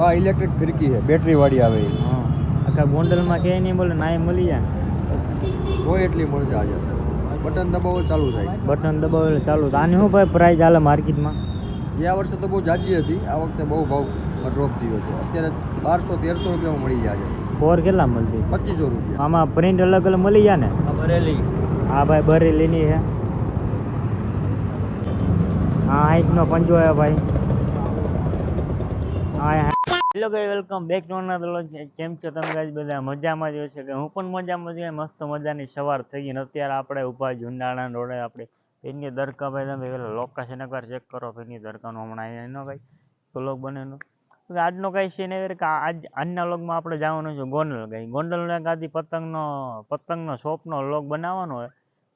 આ ઇલેક્ટ્રિક ફિરકી છે બેટરી વાળી આવે આખા ગોંડલમાં કે નહીં બોલે ના એ મળી જાય. કોઈ એટલી મળશે આજે. બટન દબાવો ચાલુ થાય. બટન દબાવો એટલે ચાલુ આની શું ભાઈ પ્રાઇસ હાલે માર્કેટમાં? ગયા વર્ષે તો બહુ જાજી હતી. આ વખતે બહુ ભાવ ડ્રોપ થયો છે. અત્યારે બારસો તેરસો રૂપિયામાં મળી જાય છે. ફોર કેટલા મળતી? પચીસો રૂપિયા. આમાં પ્રિન્ટ અલગ અલગ મળી જાય ને? બરેલી. હા ભાઈ બરેલીની છે. હા હાઈટનો પંજો છે ભાઈ. હા હેલો ભાઈ વેલકમ બેક ટુ અનધર કેમ છો તમે ગાઈસ બધા મજામાં જ હશે કે હું પણ મજામાં છું. મસ્ત મજાની સવાર થઈ ગઈ ને અત્યારે આપણે ઊભા જુંડાળા રોડે આપણે. એની દરકા ભાઈ તમે પેલા લોકેશન એકવાર ચેક કરો, એની દરકાનો હમણાં અહીંયા એનો ભાઈ વ્લોગ બનેનો આજનો કઈ સીન એવી કે આજ, આજના વ્લોગમાં આપણે જવાનું છે ગોંડલ ગઈ ગોંડલને કાંથી પતંગનો પતંગનો શોપનો વ્લોગ બનાવવાનો હોય,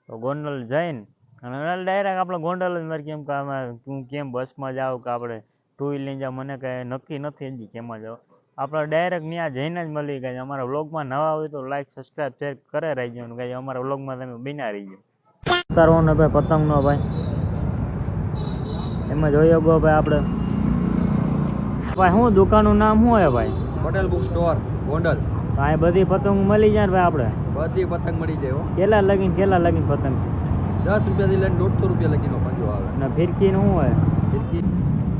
તો ગોંડલ જઈને અને ડાયરેક્ટ આપણે ગોંડલ મારે કેમ કે આમાં હું કેમ બસમાં જાઉં કે આપણે ટુ વ્હીલ લઈને જાઉં મને કાંઈ નક્કી નથી હજી કેમાં જવા આપણે ડાયરેક્ટ ત્યાં જઈને જ મળી ગયા. અમારા વ્લોગમાં નવા હોય તો લાઈક સબસ્ક્રાઈબ શેર કરે રહેજો ને કાંઈ અમારા વ્લોગમાં તમે બિના રહીજો ઉતારવાનો ભાઈ પતંગનો ભાઈ. એમાં જોઈએ ગો ભાઈ આપણે ભાઈ શું દુકાનનું નામ શું હોય ભાઈ? Patel book store Gondal. અહીં બધી પતંગ મળી જાય ને ભાઈ આપણે બધી પતંગ મળી જાય હો. કેટલા લગીન કેટલા લગીન પતંગ? દસ રૂપિયાથી લઈને દોઢસો રૂપિયા લગીનો પંજો આવે. અને ફિરકીનું શું હોય?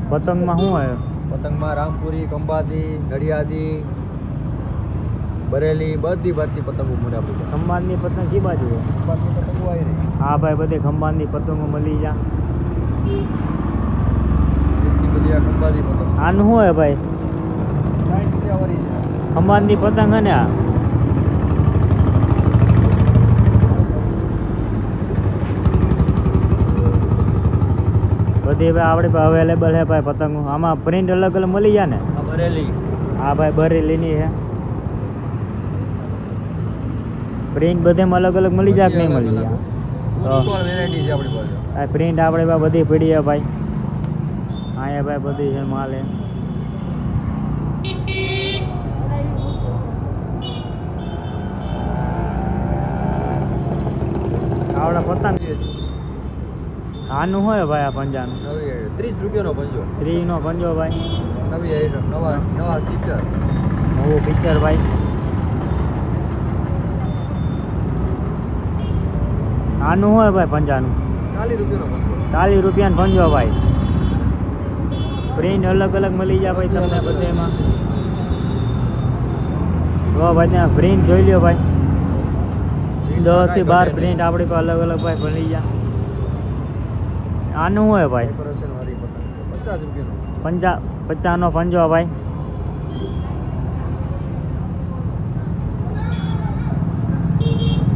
પતંગમાં શું હોય? પતંગમાં રામપુરી ખંભાતી નડિયાદી બરેલી બધી બધી પતંગો મળે આપણી પાસે. ખંભાતની પતંગ કી બાજુ હોય? ખંભાતની પતંગો આવી રહી. હા ભાઈ બધી ખંભાતની પતંગો મળી જા. બધી આનું શું હોય ભાઈ? ખંભાતની પતંગ હે ને આ? બધી ભાઈ આપણી પાસે અવેલેબલ છે ભાઈ પતંગો. આમાં પ્રિન્ટ અલગ અલગ મળી જાય ને? બરેલી હા ભાઈ બરેલીની છે. પ્રિન્ટ બધે અલગ અલગ મળી જાય કે નહીં મળી જાય? તો પ્રિન્ટ આપણે ભાઈ બધી પડી છે ભાઈ. અહીંયા ભાઈ બધી છે માલ છે આવડા પતંગ આનું હોય ભાઈ આ પંજાનું? ત્રીસ રૂપિયાનો પંજો. ત્રીનો પંજો ભાઈ. નવી આઈટમ નવા નવા ફીચર નવું પિક્ચર ભાઈ. આનું હોય ભાઈ પંજાનું? ચાલીસ રૂપિયાનો પંજો. ચાલીસ રૂપિયાનો પંજો ભાઈ. પ્રિન્ટ અલગ અલગ મળી જાય ભાઈ તમને બધેમાં. જો ભાઈ ત્યાં પ્રિન્ટ જોઈ લ્યો ભાઈ. દસથી બાર પ્રિન્ટ આપણી પાસે અલગ અલગ ભાઈ મળી જાય. આનું હોય ભાઈ. પંચા પચાસનો પંજો ભાઈ.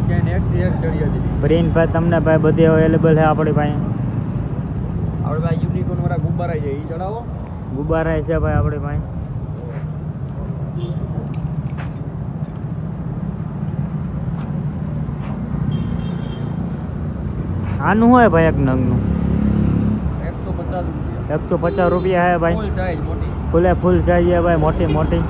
ક્યાંય એક ચડિયા દીધી. ભાઈ તમને ભાઈ બધી અવેલેબલ છે આપણી પાસે. આપણે ભાઈ યુનિકોર્ન વાળા ગુબ્બારા છે એ ચડાવો. ગુબ્બારા છે ભાઈ આપણી પાસે. આનું હોય ભાઈ એક નંગનું. એકસો પચાસ રૂપિયા હે ભાઈ. ફૂલે ફૂલ ચાહીએ ભાઈ મોટી મોટી.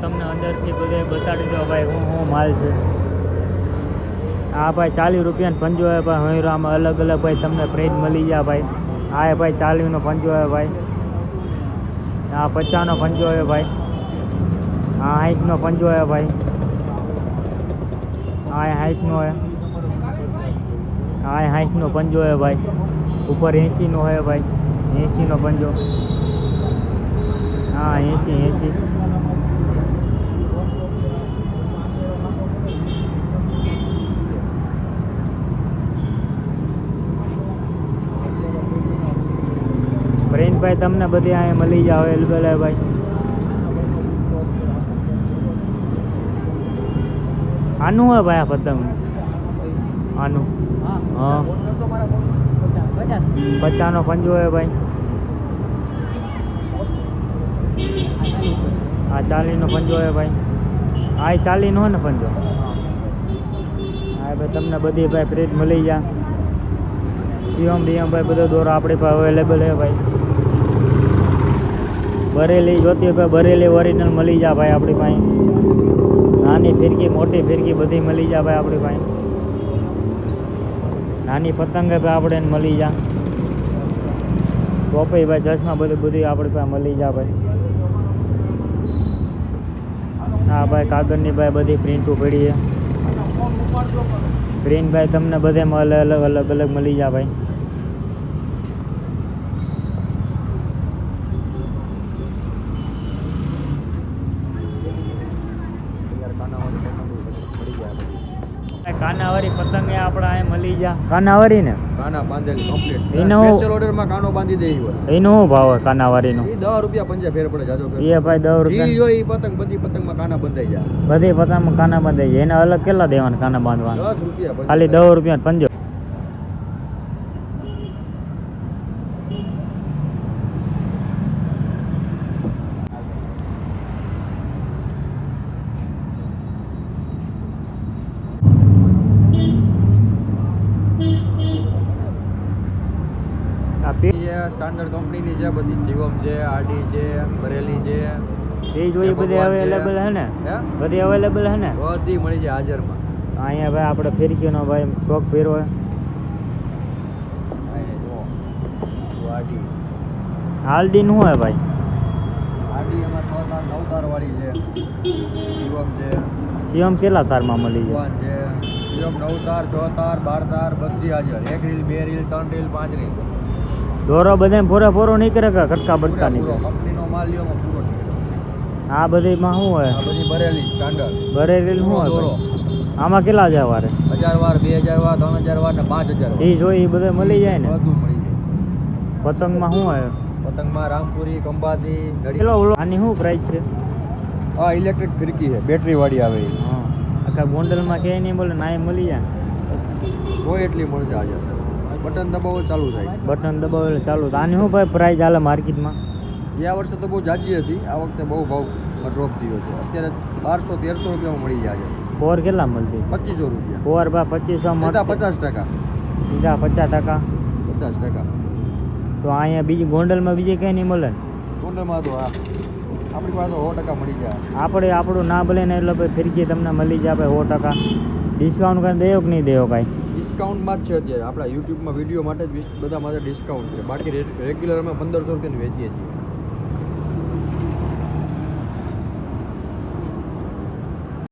તમને અંદરથી બધે ભાઈ હું હું માલ છે. આ ભાઈ ચાલીસ રૂપિયાનો પંજો હે ભાઈ હૈરો આમાં અલગ અલગ ભાઈ તમને પ્રાઇઝ મળી જાય ભાઈ. આ હે ભાઈ ચાલીસનો પંજો હે ભાઈ. આ પચાસનો પંજો હે ભાઈ. આ આઠનો પંજો હે ભાઈ. આ આઠનો હે. આ સાઠનો પંજો હે ભાઈ. ઉપર એંશીનો હે ભાઈ. એંશીનો પંજો. હા, એંશી એંશી. ભાઈ તમને બધી અહીંયા મળી જાય અવેલેબલ હે ભાઈ. આનું હોય ભાઈ આ પતંગ? આનું. હા પચાસનો પંજો હે ભાઈ. આ ચાલીસનો પંજો હે ભાઈ. આ ચાલીનો હોય ને પંજો? હા ભાઈ તમને બધી ભાઈ ફ્રીજ મળી જા પીએમ બીએમ ભાઈ બધો દોરો આપણી પાસે અવેલેબલ છે ભાઈ. બરેલી જોતી ભાઈ બરેલી ઓરિજિનલ મળી જા ભાઈ આપણી પાસે. નાની ફિરકી મોટી ફિરકી બધી મળી જા ભાઈ આપણી પાસે. નાની પતંગ આપણે મળી જા. ટોપી ભાઈ ચશ્મા બધું બધું આપણે પાસે મળી જાય ભાઈ. હા ભાઈ કાગળની ભાઈ બધી પ્રિન્ટો પડી છે. પ્રિન્ટ ભાઈ તમને બધે અલગ અલગ અલગ અલગ મળી જાય ભાઈ. ભાઈ કાનાવાળી પતંગ આપણે અહીંયા મળી જા. કાનાવાળી ને કાના બાંધેલી કમ્પ્લીટ એનો- સ્પેશિયલ ઓર્ડરમાં કાનો બાંધી દે હોય. એનો શું ભાવ હોય કાનાવારી નો દસ રૂપિયા પંજા ફેર પડે જાજો ફેર એ ભાઈ દસ જી રૂપિયા હોય એ પતંગ બધી પતંગમાં કાના બંધાઈ જાય. બધી પતંગમાં કાના બંધાઈ જાય. એના અલગ કેટલા દેવાના કાના બાંધવાના? 10 રૂપિયા ખાલી 10 રૂપિયા પંજો. સ્ટાન્ડર્ડ કંપનીની છે બધી શિવમ છે આડી છે બરેલી છે એ જોઈએ બધી અવેલેબલ હે ને? બધી અવેલેબલ હે ને? બધી મળી જાય હાજરમાં. અહીંયા ભાઈ આપણે ફેરકીનો ભાઈ સ્ટોક ફેરવો. હાલડી નું જુઓ. આરડી. હાલડીન શું હે ભાઈ. હાલડી એમાં છ તાર નવ તાર વાળી છે. શિવમ છે. શિવમ કેટલા તારમાં મળી જાય? શિવમ નવ તાર છ તાર બાર તાર બધી હાજર. એક રીલ બે રીલ ત્રણ રીલ પાંચ રીલ. દોરો બધે પૂરે પૂરો નીકળે કે ખટકા બટકા નીકળે. આ બધીમાં શું હોય? બરેલી બરેલી શું હોય આમાં કેટલા જાય વારે? હજાર વાર બે હજાર વાર ત્રણ હજાર વાર ને પાંચ હજાર એ જોઈ એ બધે મળી જાય ને? બધું મળી જાય. પતંગમાં શું હોય? પતંગમાં રામપુરી કંબાતી આની શું પ્રાઇસ છે? હા ઇલેક્ટ્રિક ફિરકી છે બેટરી વાળી આવે આખા ગોંડલમાં ક્યાંય નહીં બોલે ના એ મળી જાય. કોઈ એટલી મળશે હાજર બટન દબાવો ચાલુ થાય. બટન દબાવો એટલે ચાલુ તો આની શું ભાઈ પ્રાઇસ હાલે માર્કેટમાં? ગયા વર્ષે તો બહુ જાજી હતી. આ વખતે બહુ ભાવ ડ્રોપ થયો છે. અત્યારે બારસો તેરસો રૂપિયામાં મળી જાય છે. ફોર કેટલા મળતી પચીસો રૂપિયા. ફોર ભાઈ પચીસો મળતા પચાસ ટકા. બીજા પચાસ ટકા? પચાસ ટકા. તો અહીંયા બીજી ગોંડલમાં બીજે ક્યાંય નહીં મળે? ગોંડલમાં તો હા આપણી પાસે સો ટકા મળી જાય. આપણે આપણું ના ભલે ને એટલે ભાઈ ફિરકી તમને મળી જાય ભાઈ સો ટકા. ડિસ્કાઉન્ટ કાંઈ દેવો કે નહીં દેવો કાંઈ ડિસ્કાઉન્ટમાં જ છે અત્યારે. આપણા યુટ્યુબમાં વીડિયો માટે જ બધા માટે ડિસ્કાઉન્ટ છે. બાકી રેગ્યુલર અમે પંદરસો રૂપિયાની વેચીએ છીએ.